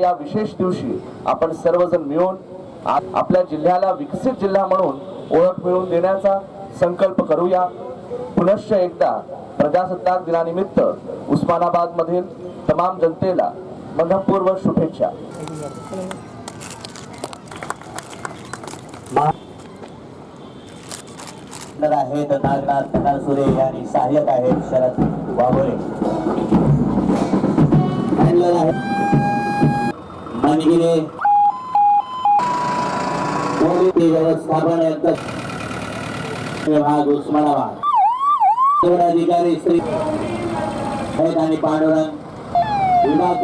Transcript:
या विशेष दिवशी आपण सर्वजण मिळून आपल्या जिल्ह्याला विकसित जिल्हा म्हणून ओळख मिळवून देण्याचा संकल्प करूया. पुनश्च एकदा प्रजासत्ताक दिनानिमित्त उस्मानाबाद मधील तमाम जनतेला मनपूर्वक शुभेच्छा. पार्टनर आहेत नागनाथ नरसुरे आणि सहाय्यक आहेत शरद वाघोरे हँडलर व्यवस्थापन विभाग उस्मानाबाद. अधिकारी श्री आणि पांडुरंग विभाग